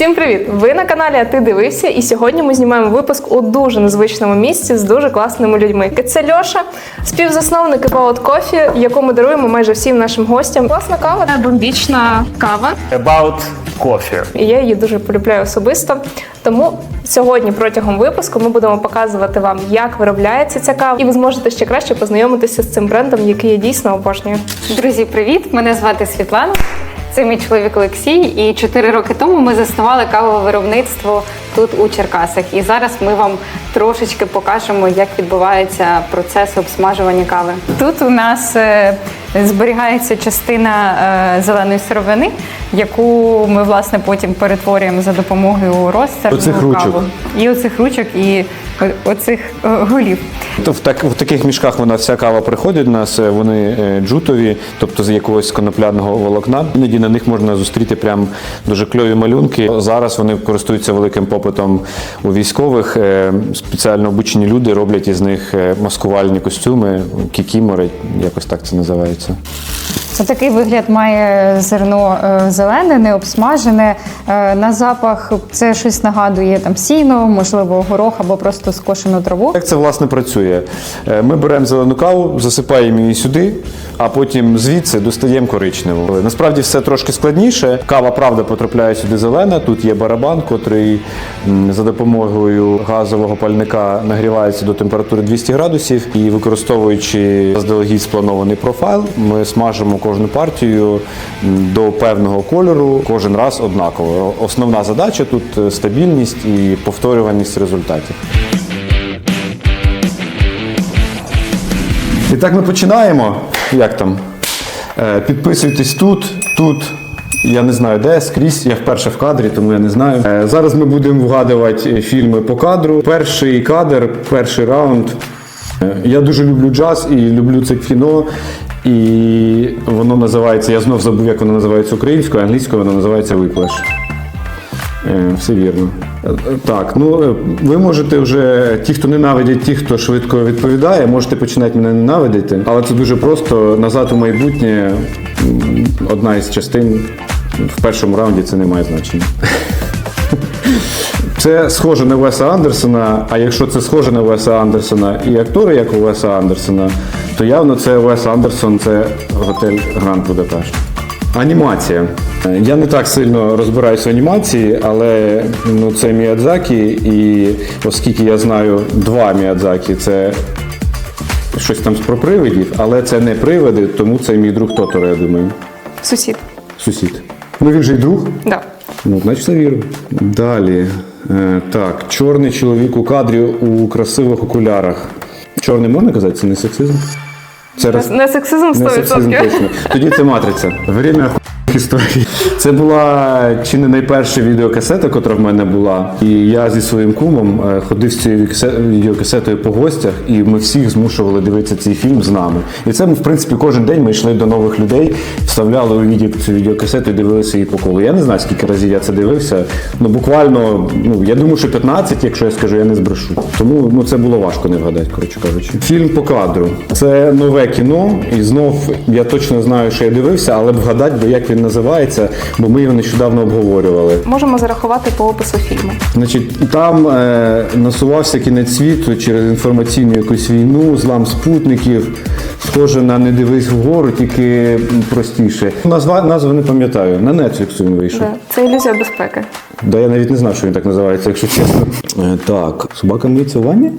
Всім привіт! Ви на каналі А ти дивився, і сьогодні ми знімаємо випуск у дуже незвичному місці з дуже класними людьми. Це Льоша, співзасновник About Coffee, яку ми даруємо майже всім нашим гостям. Класна кава, бомбічна кава. About coffee. І я її дуже полюбляю особисто. Тому сьогодні протягом випуску ми будемо показувати вам, як виробляється ця кава, і ви зможете ще краще познайомитися з цим брендом, який я дійсно обожнюю. Друзі, привіт! Мене звати Світлана. Це мій чоловік Олексій. І чотири роки тому ми заснували кавове виробництво тут у Черкасах. І зараз ми вам трошечки покажемо, як відбувається процес обсмажування кави. Тут у нас е, зберігається частина е, зеленої сировини, яку ми власне потім перетворюємо за допомогою розтерну Оцих ручок. І оцих ручок, і оцих е, голів. То в, так, в таких мішках вона вся кава приходить до нас, е, вони е, джутові, тобто з якогось конопляного волокна. Іноді на них можна зустріти прям дуже кльові малюнки. Зараз вони користуються великим попитом у військових. Е, Спеціально обучені люди роблять із них е, маскувальні костюми, кікімори, якось так це називається. Отакий вигляд має зерно е, зелене, не обсмажене. Е, На запах це щось нагадує там сіно, можливо, горох або просто скошену траву. Як це власне працює? Е, Ми беремо зелену каву, засипаємо її сюди, а потім звідси достаємо коричневу. Насправді все трошки складніше. Кава, правда, потрапляє сюди зелена. Тут є барабан, котрий за допомогою газового пальника нагрівається до температури 200 градусів. І використовуючи заздалегідь спланований профайл, ми смажимо кожну партію до певного кольору кожен раз однаково. Основна задача тут е, стабільність і повторюваність результатів. І так ми починаємо. Як там? Е, Підписуйтесь тут, тут. Я не знаю де, скрізь. Я вперше в кадрі, тому я не знаю. Е, Зараз ми будемо вгадувати фільми по кадру. Перший кадр, перший раунд. Я дуже люблю джаз і люблю це кіно. І воно називається, я знов забув, як воно називається українською, англійською воно називається Виплеш. Е, Все вірно. Так, ну е, ви можете вже, ті, хто ненавидять, ті, хто швидко відповідає, можете починати мене ненавидіти, але це дуже просто. Назад у майбутнє одна із частин в першому раунді це не має значення. Це схоже на Веса Андерсона, а якщо це схоже на Веса Андерсона і актори, як у Веса Андерсона, то явно це Вес Андерсон, це готель Гранд Будапешт. Анімація. Я не так сильно розбираюся в анімації, але ну, це Міядзакі, і оскільки я знаю два Міядзакі, це щось там про привидів, але це не привиди, тому це мій друг Тоторо, я думаю. Сусід. Сусід. Ну він же й друг. Да. Ну, значить, це вірю. Далі. Е, так, чорний чоловік у кадрі у красивих окулярах. Чорний можна казати, це не сексизм? Це роз- Не сексизм не сексизм 100%. точно. Тоді це матриця. Время історій. Це була чи не найперша відеокасета, котра в мене була. І я зі своїм кумом е, ходив з цією касе- відеокасетою по гостях, і ми всіх змушували дивитися цей фільм з нами. І це в принципі, кожен день ми йшли до нових людей, вставляли у відео цю відеокасету і дивилися її по колу. Я не знаю, скільки разів я це дивився. Ну буквально, ну я думаю, що 15, якщо я скажу, я не збрешу. Тому ну це було важко не вгадати, коротше кажучи. Фільм по кадру. Це нове кіно, і знов я точно знаю, що я дивився, але вгадати, би, як він називається, бо ми його нещодавно обговорювали. Можемо зарахувати по опису фільму. Значить, там е, насувався кінець світу через інформаційну якусь війну, злам спутників. Схоже на не дивись вгору, тільки простіше. Назва назву не пам'ятаю. На Netflix він вийшов. Да. Це ілюзія безпеки. Да я навіть не знав, що він так називається, якщо чесно. Е, так, собака миється в ванні?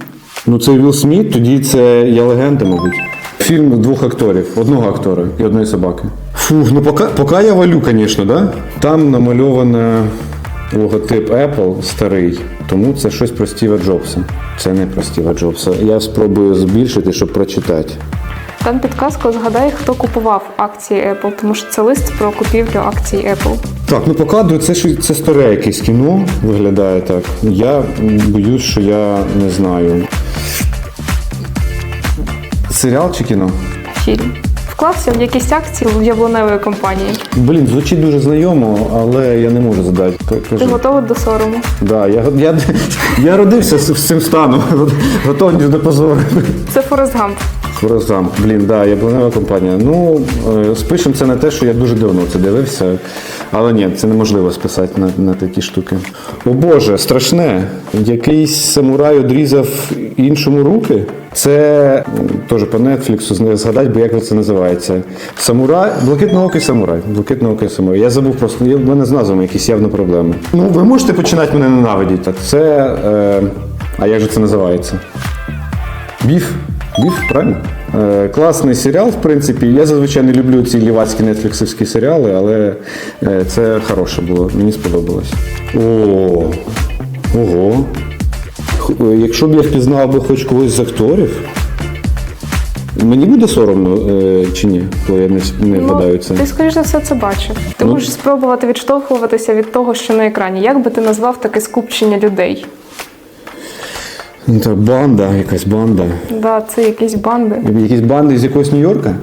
Ну це Вілл Сміт, тоді це я легенда, мабуть. Фільм двох акторів, одного актора і одної собаки. Фух, ну поки, поки я валю, звісно, да? Там намальовано логотип Apple старий, тому це щось про Стіва Джобса. Це не про Стіва Джобса. Я спробую збільшити, щоб прочитати. Там підказку згадай, хто купував акції Apple, тому що це лист про купівлю акцій Apple. Так, ну по кадру це це старе якесь кіно виглядає так. Я боюсь, що я не знаю. Серіал чи кіно? Фільм. Вклався в якісь акції в яблуневої компанії. Блін, звучить дуже знайомо, але я не можу задати. Ти готовий до сорому? Да, я, я, я родився з цим станом. готовий до позору. Це Форест Гамп. Форезам. Блін, да, яблунева компанія. Ну, е, спишем це на те, що я дуже давно це дивився. Але ні, це неможливо списати на, на такі штуки. О Боже, страшне. Якийсь самурай одрізав іншому руки. Це теж по Нетфліксу згадати, бо як це називається. Самурай, блакитноокий самурай. Блакитноокий самурай. Я забув просто, в мене з назвами якісь явно проблеми. Ну, ви можете починати мене ненавидіти. Так, це. Е, а як же це називається? Біф. Біф, правильно? Е, класний серіал, в принципі. Я зазвичай не люблю ці лівацькі нетфліксівські серіали, але е, це хороше було. Мені сподобалось. О, ого. Х- е, Якщо б я впізнав би хоч когось з акторів, мені буде соромно е, чи ні, коли я не, с- не вгадаю це. Ну, ти, скоріш за все, це бачив. Ти Ну. можеш спробувати відштовхуватися від того, що на екрані. Як би ти назвав таке скупчення людей? Ну, так, банда, якась банда. Да, це якісь банди. Якісь банди з якогось Нью-Йорка?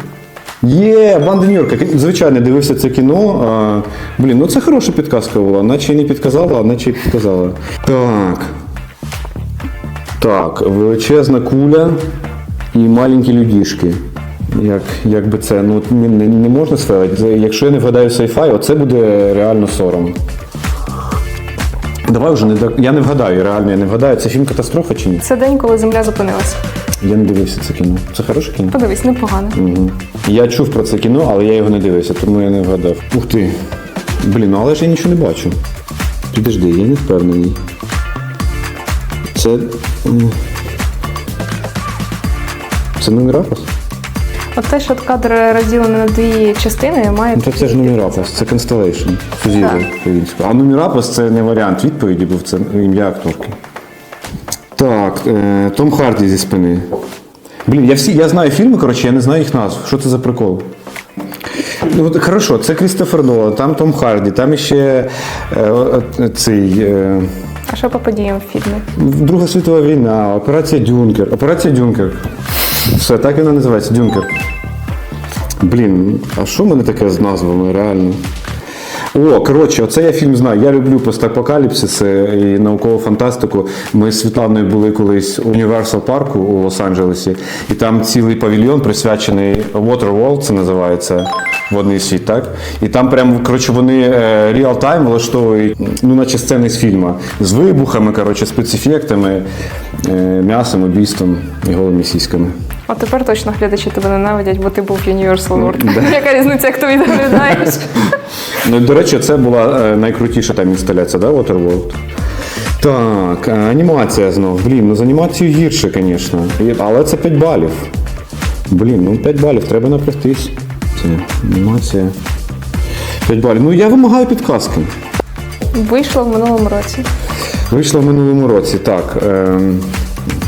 Є, банда Нью-Йорка. Звичайно, дивився це кіно. А, блін, ну це хороша підказка була. Наче не підказала, а наче і підказала. Так. Так, величезна куля і маленькі людішки. Як, як би це, ну не, не, можна. Це- Якщо я не вгадаю sci-fi, оце буде реально сором. Давай вже не я не вгадаю, реально я не вгадаю. Це фільм катастрофа чи ні? Це день, коли земля зупинилася. Я не дивився це кіно. Це хороше кіно? Подивись, непогано. Мгм. Я чув про це кіно, але я його не дивився, тому я не вгадав. Ух ти. Блін, ну але ж я нічого не бачу. Підожди, я не впевнений. Це. Це Нумерапас? От те, що кадр розділений на дві частини, має Ну, то це ж Нумерапас, це Constellation. Так. українською. А Нумерапас це не варіант відповіді, був це ім'я акторки. Так, е, Том Харді зі спини. Блін, я всі, я знаю фільми, коротше, я не знаю їх назв. Що це за прикол? Ну, от, хорошо, це Крістофер Нолан, там Том Харді, там іще е, е, цей. Е, А що по подіям в фільмі? Друга світова війна, операція Дюнкер. Операція Дюнкер. Все, так вона називається Дюнкер. Блін, а що в мене таке з назвами, реально? О, коротше, оце я фільм знаю. Я люблю постапокаліпсис і наукову фантастику. Ми з Світланою були колись у Universal парку у Лос-Анджелесі, і там цілий павільйон присвячений Waterworld, це називається водний світ, так? І там прям, коротше, вони е, реал-тайм влаштовують, ну, наче сцени з фільму. З вибухами, коротше, спецефектами, е, м'ясом, убійством і голими сіськами. От тепер точно глядачі тебе ненавидять, бо ти був Universal World. Яка різниця, як ти відглядаєш? Ну, до речі, це була е, найкрутіша там інсталяція, да, Waterworld? Так, е, анімація знов. Блін, ну з анімацією гірше, звісно. Але це 5 балів. Блін, ну 5 балів, треба напрягтись. Це анімація. 5 балів. Ну я вимагаю підказки. Вийшло в минулому році. Вийшла в минулому році, так. Е,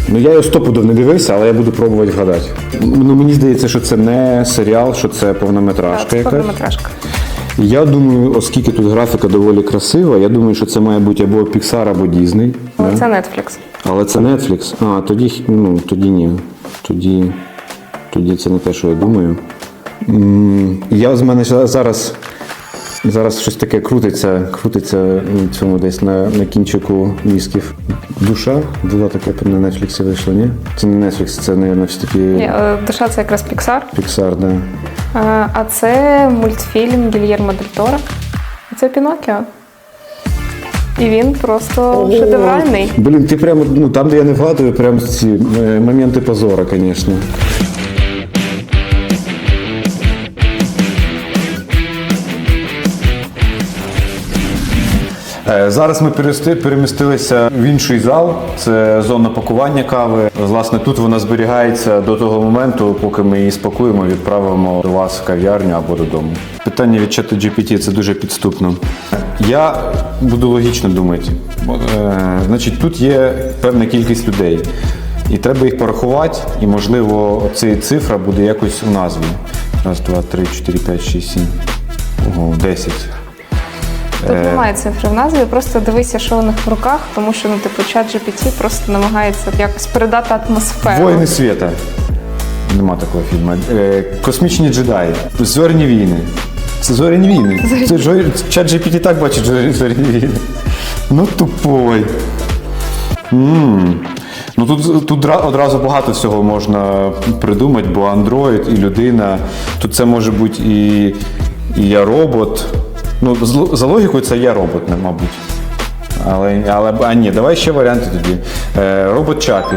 ну я його стопудов не дивився, але я буду пробувати вгадати. Ну мені здається, що це не серіал, що це повнометражка Це якась. повнометражка. Я думаю, оскільки тут графіка доволі красива, я думаю, що це має бути або Pixar, або Disney. Але це Netflix. Але це Netflix. А, тоді, ну, тоді ні. Тоді, тоді це не те, що я думаю. Я з мене зараз, зараз щось таке крутиться, крутиться цьому десь на, на кінчику мізків. Душа була таке на Netflix вийшло, ні? Це не Netflix, це, мабуть, все таки Ні, е, душа це якраз Pixar. Pixar, да. А, а це мультфільм Гільєрмо Дель Торо. Це Пінокіо. І він просто шедевральний. Блін, ти прямо, ну там, де я не вгадую, прямо ці е, моменти позора, звісно. Зараз ми перемістилися в інший зал. Це зона пакування кави. Власне, тут вона зберігається до того моменту, поки ми її спакуємо, відправимо до вас в кав'ярню або додому. Питання від чату GPT це дуже підступно. Я буду логічно думати. Е, Значить, тут є певна кількість людей. І треба їх порахувати, і, можливо, ця цифра буде якось у назві. Раз, два, три, чотири, п'ять, шість, сім. Ого, десять. Тут Е. немає цифри в назві, просто дивися, що у них в руках, тому що ну, типу, чат GPT просто намагається якось передати атмосферу. Воїни світа. Нема такого фільму. Е, Космічні джедаї. Зоряні війни. Це зоряні війни. Це чат GPT так бачить зоря- зоряні війни. Ну тупой. м Ну тут, тут одразу багато всього можна придумати, бо Android і людина. Тут це може бути і, і я робот. Ну, за логікою це я робот, не, мабуть. Але, але а ні, давай ще варіанти тоді. Е, робот чапі.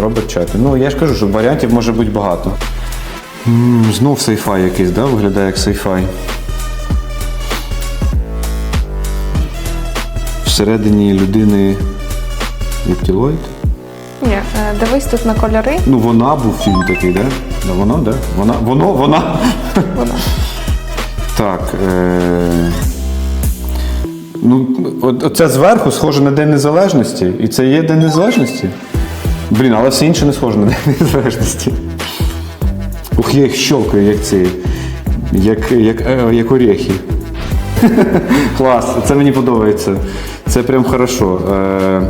Робот чапі. Ну я ж кажу, що варіантів може бути багато. м знов сейфай якийсь, да? Виглядає як сейфай. Всередині людини рептилоїд. Ні, е, дивись тут на кольори. Ну, вона був фільм такий, да? Да, воно, да? Вона, воно, вона. Вона. Так. Е... Ну, оце зверху схоже на День Незалежності. І це є День Незалежності. Блін, але все інше не схоже на День Незалежності. Ух, я їх щелкаю, як ці. Як, як, е, як орехи. Клас, це мені подобається. Це прям хорошо. Е...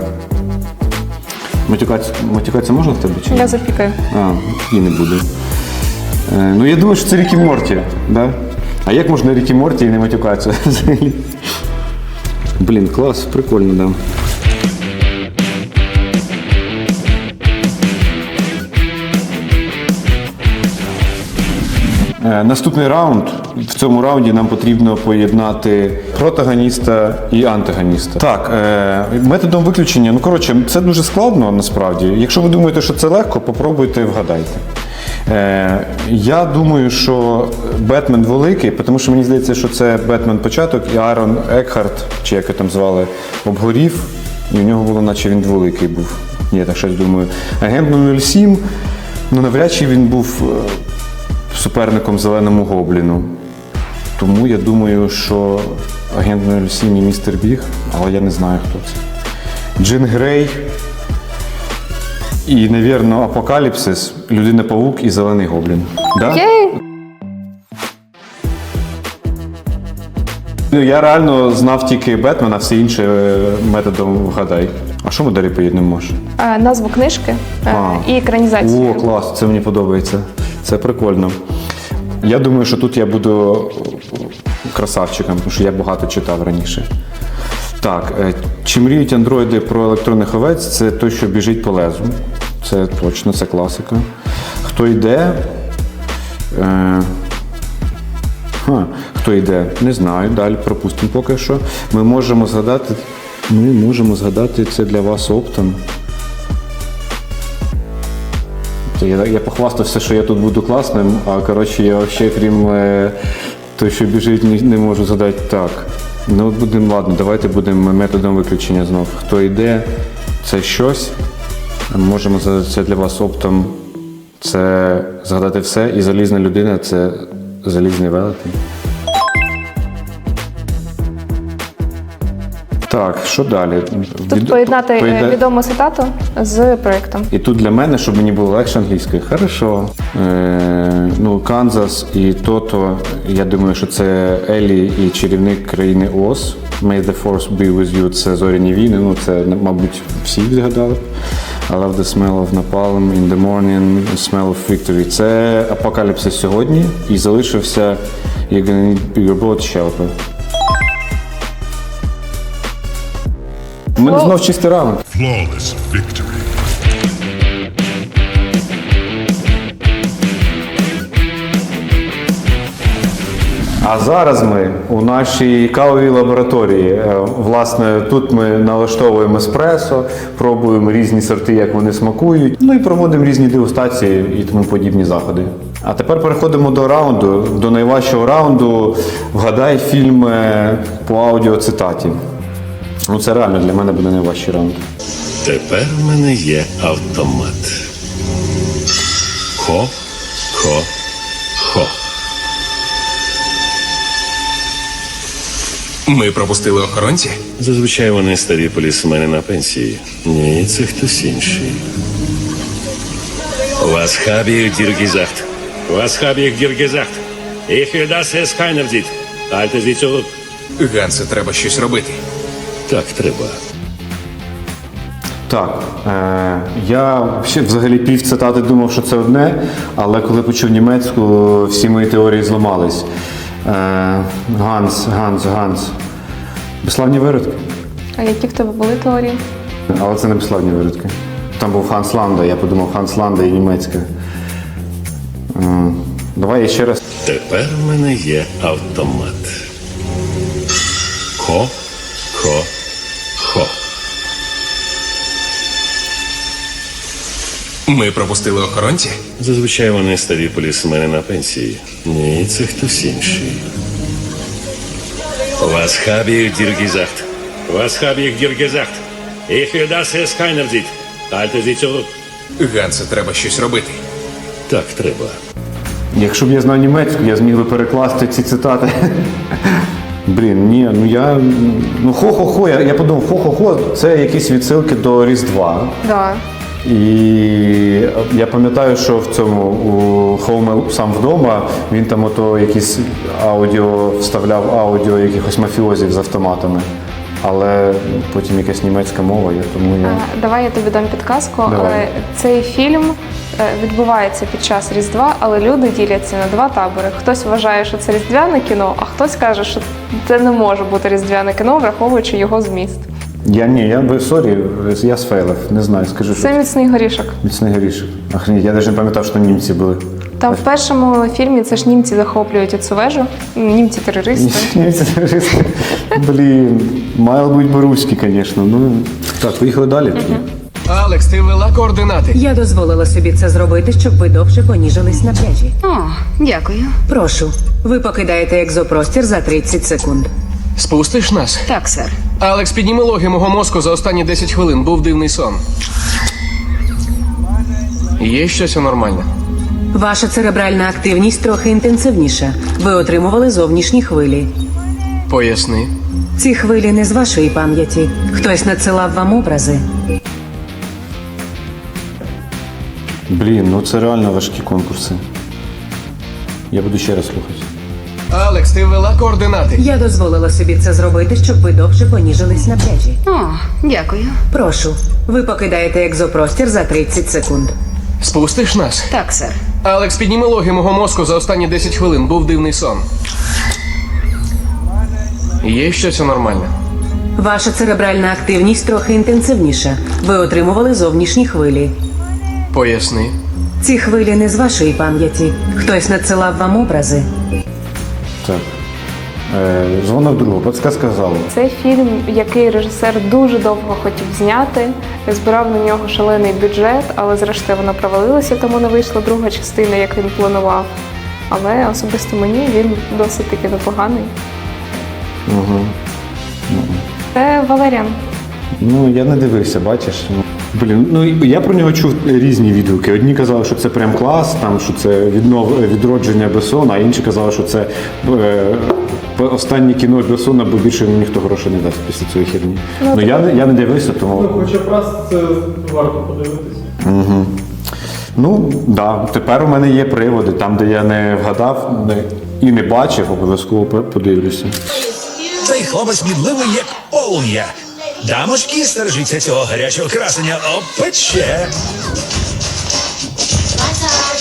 Матюкатися, можна в тебе чи? Я запікаю. А, і не буде. Е, ну я думаю, що це Рікі Морті, да? А як можна Рікі Морті і не матюкатися взагалі? Блін, клас, прикольно, да. Е, Наступний раунд. В цьому раунді нам потрібно поєднати протагоніста і антагоніста. Так, е, методом виключення. Ну коротше, це дуже складно насправді. Якщо ви думаєте, що це легко, попробуйте вгадайте. Е, я думаю, що Бетмен великий, тому що мені здається, що це Бетмен початок, і Аарон Екхарт, чи як його там звали, обгорів, і у нього було, наче він великий був. Ні, так щось думаю. Агент 07, ну навряд чи він був. е, суперником зеленому гобліну. Тому я думаю, що агент 07 і містер Біг, але я не знаю, хто це. Джин Грей і, навірно, Апокаліпсис, Людина-павук і Зелений Гоблін. Да? Єй! Ну, Я реально знав тільки Бетмена, всі інші е, методом вгадай. А що ми далі може? Е, Назву книжки е, А. і екранізацію. О, клас, це мені подобається. Це прикольно. Я думаю, що тут я буду красавчиком, тому що я багато читав раніше. Так, е, чи мріють андроїди про електронних овець? Це той, що біжить по лезу. Це точно, це класика. Хто йде? Е, Ха, хто йде? Не знаю. Далі пропустимо поки що. Ми можемо згадати. Ми можемо згадати це для вас оптом. Я, я похвастався, що я тут буду класним, а коротше, я ще крім е, той, що біжить, не, не можу згадати так. Ну, будемо, ладно, давайте будемо методом виключення знов. Хто йде, це щось. Можемо згадати це для вас оптом. Це згадати все. І залізна людина це залізний велетень. Так, що далі? Тут Від- поєднати е, поєдна- відому цитату з проєктом. і тут для мене, щоб мені було легше англійською. Хорошо. Е, ну, Канзас і Тото, я думаю, що це Елі і чарівник країни Оз. May the force be with you. Це зоряні війни. Ну, це, мабуть, всі згадали. I love the smell of napalm in the morning, the smell of victory. Це апокаліпсис сьогодні і залишився You're gonna need bigger boat shelter. У мене знов чистий ранок. Flawless victory. А зараз ми у нашій кавовій лабораторії. Е, Власне, тут ми налаштовуємо еспресо, пробуємо різні сорти, як вони смакують. Ну і проводимо різні дегустації і тому подібні заходи. А тепер переходимо до раунду, до найважчого раунду. Вгадай фільм е, по аудіоцитаті. Ну, це реально для мене буде найважчий раунд. Тепер в мене є автомат. Хо, хо, хо. Ми пропустили охоронці? Зазвичай вони старі полісмени на пенсії. Ні, це хтось інший. Dir gesagt? Ich will, dass es keiner sieht. Halte sie zurück. Гансе, треба щось робити. Так треба. Так, е, я ще взагалі пів цитати думав, що це одне, але коли почув німецьку, всі мої теорії зламались. Е, Ганс, Ганс, Ганс. Безславні виродки. А які в тебе були теорії? Але це не безславні виродки. Там був Ханс Ланда, я подумав Ханс Ланда і німецьке. Е, Давай я ще раз. Тепер в мене є автомат. Хо, хо, хо. Ми пропустили охоронці? Зазвичай вони старі полісмени на пенсії. Ні, це хтось інший. Dir gesagt? Ich will das es keiner sieht. Halte sie zurück. Гансе, треба щось робити. Так треба. Якщо б я знав німецьку, я зміг би перекласти ці цитати. Блін, ні, ну я. Ну хо-хо-хо, я, я подумав, хо-хо-хо, це якісь відсилки до Різдва. Да. І я пам'ятаю, що в цьому у Home сам вдома він там ото якісь аудіо вставляв аудіо якихось мафіозів з автоматами. Але потім якась німецька мова, я тому я. Давай я тобі дам підказку, Давай. але цей фільм е, відбувається під час Різдва, але люди діляться на два табори. Хтось вважає, що це різдвяне кіно, а хтось каже, що це не може бути різдвяне кіно, враховуючи його зміст. Я ні, я би сорі, я сфейлив, не знаю, скажи, що Це міцний горішок. міцний горішок. Охренеть, я навіть не пам'ятав, що там німці були. Там в першому фільмі це ж німці захоплюють цю вежу, німці терористи. Німці терористи. Блін, мало бути по-руськи, звісно. Ну так, поїхали далі. Алекс, ти ввела координати. Я дозволила собі це зробити, щоб ви довше поніжились на пляжі. О, дякую. Прошу, ви покидаєте екзопростір за 30 секунд. Спустиш нас? Так, сер. Алекс, підніми логи мого мозку за останні 10 хвилин. Був дивний сон. Є щось нормальне? Ваша церебральна активність трохи інтенсивніша. Ви отримували зовнішні хвилі. Поясни. Ці хвилі не з вашої пам'яті. Хтось надсилав вам образи. Блін, ну це реально важкі конкурси. Я буду ще раз слухати. Алекс, ти ввела координати. Я дозволила собі це зробити, щоб ви довше поніжились на пляжі. О, дякую. Прошу, ви покидаєте екзопростір за 30 секунд. Спустиш нас? Так, сер. Алекс, підніми логи мого мозку за останні 10 хвилин. Був дивний сон. Є щось нормальне? Ваша церебральна активність трохи інтенсивніша. Ви отримували зовнішні хвилі. Поясни. Ці хвилі не з вашої пам'яті. Хтось надсилав вам образи. Е, дзвонив другу, подсказка залу. Це фільм, який режисер дуже довго хотів зняти, збирав на нього шалений бюджет, але зрештою вона провалилася, тому не вийшла друга частина, як він планував. Але особисто мені він досить таки непоганий. Угу. Це Валеріан. Ну, я не дивився, бачиш. Ну, Блін, ну і я про нього чув різні відгуки. Одні казали, що це прям клас, там що це віднов... відродження Бесона, а інші казали, що це е... останнє кіно Бесона, бо більше йому ніхто грошей не дасть після цієї херні. Ну, я, не- я не дивився, тому. Хоча б раз це варто подивитися. Ну, да, тепер у мене є приводи. Там, де я не вгадав не... і не бачив, обов'язково подивлюся. Цей хлопець мідливий, як полум'я. Дамочки, стережіться цього гарячого красення. Опече.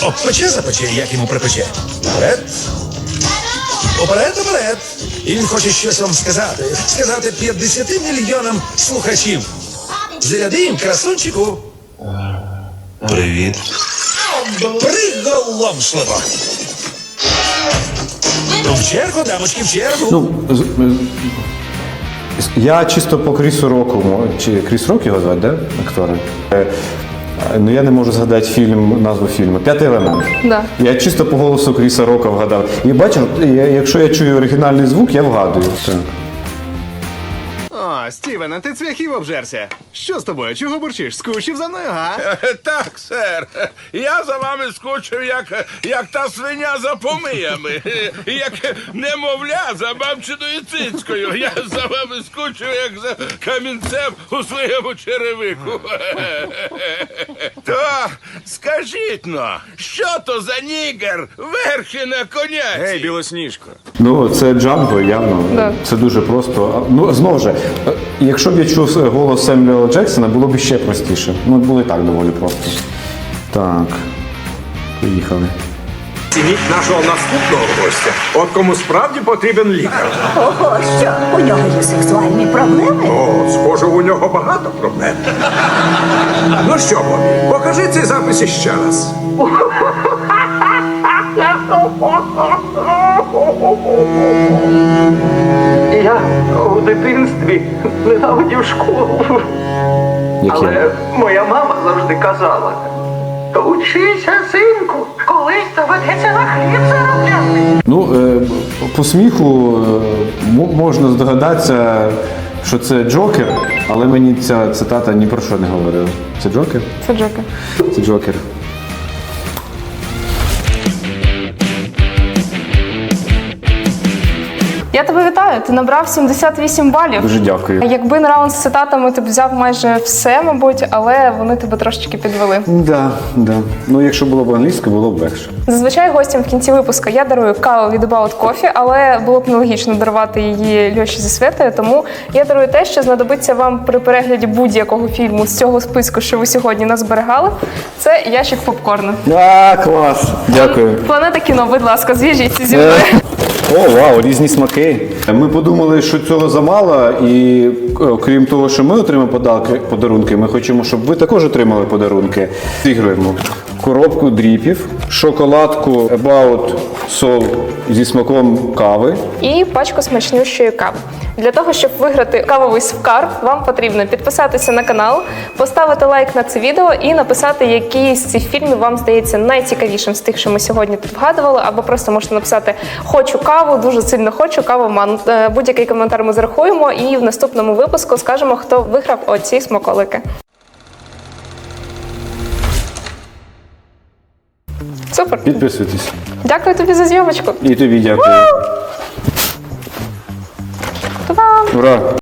Опече запече, як йому припече. Вперед. Уперед, уперед. І він хоче щось вам сказати. Сказати 50 мільйонам слухачів. Заряди їм, красунчику. Привіт. Приголомшливо. Ну, в чергу, дамочки, в чергу. Ну, я чисто по Крісу Року, чи Кріс Рок його звати, да? Актора? Е, Ну я не можу згадати фільм, назву фільму. П'ятий елемент. Да. Я чисто по голосу Кріса Рока вгадав. І бачив, я- якщо я чую оригінальний звук, я вгадую. Так. О, а ти цвяхів обжерся. Що з тобою? Чого бурчиш? Скучив за мною, га? Так, сер. Я за вами скучив, як, як та свиня за помиями, як немовля за бабчиною цицькою. Я за вами скучив, як за камінцем у своєму черевику. То скажіть но, що то за нігер верхи на коняці? Гей, білосніжко. Ну, це Джанго, явно. Да. Це дуже просто. Ну, знову ж, е, якщо б я чув голос Семюела Джексона, було б ще простіше. Ну, було і так доволі просто. Так. Поїхали. Нашого наступного гостя. От кому справді потрібен лікар. Ого, що? У нього є сексуальні проблеми? О, схоже, у нього багато проблем. Ну що, Бобі, покажи цей запис іще раз. Я у дитинстві ненавидів школу. Але моя мама завжди казала: учися, синку, колись доведеться на хліб заробляти. Ну, е, по сміху е, можна здогадатися, що це Джокер, але мені ця цитата ні про що не говорила. Це Джокер? Це Джокер. Це Джокер. Я тебе вітаю. Ти набрав 78 балів. Дуже дякую. Якби на раунд з цитатами ти б взяв майже все, мабуть, але вони тебе трошечки підвели. Да, да. Ну, якщо було б англійською, було б легше. Зазвичай гостям в кінці випуску я дарую каву від About Coffee, але було б нелогічно дарувати її Льоші зі Святою, тому я дарую те, що знадобиться вам при перегляді будь-якого фільму з цього списку, що ви сьогодні назберегали. Це ящик попкорну. А, клас! Дякую. Планета кіно, будь ласка, зв'яжіться зі мною. О, вау, різні смаки. Ми подумали, що цього замало, і е, крім того, що ми отримаємо подарки, подарунки, ми хочемо, щоб ви також отримали подарунки. Зіграємо коробку дріпів, шоколадку About Soul зі смаком кави. і пачку смачнющої кави. Для того, щоб виграти кавовий скарб, вам потрібно підписатися на канал, поставити лайк на це відео і написати, який з цих фільмів вам здається найцікавішим з тих, що ми сьогодні тут вгадували, або просто можете написати Хочу каву, дуже сильно хочу каву. Ман. Е, Будь-який коментар ми зарахуємо, і в наступному випуску скажемо, хто виграв оці смаколики. Супер. Підписуйтесь. Дякую тобі за зйомочку. І тобі дякую. 뚜밤. 울어.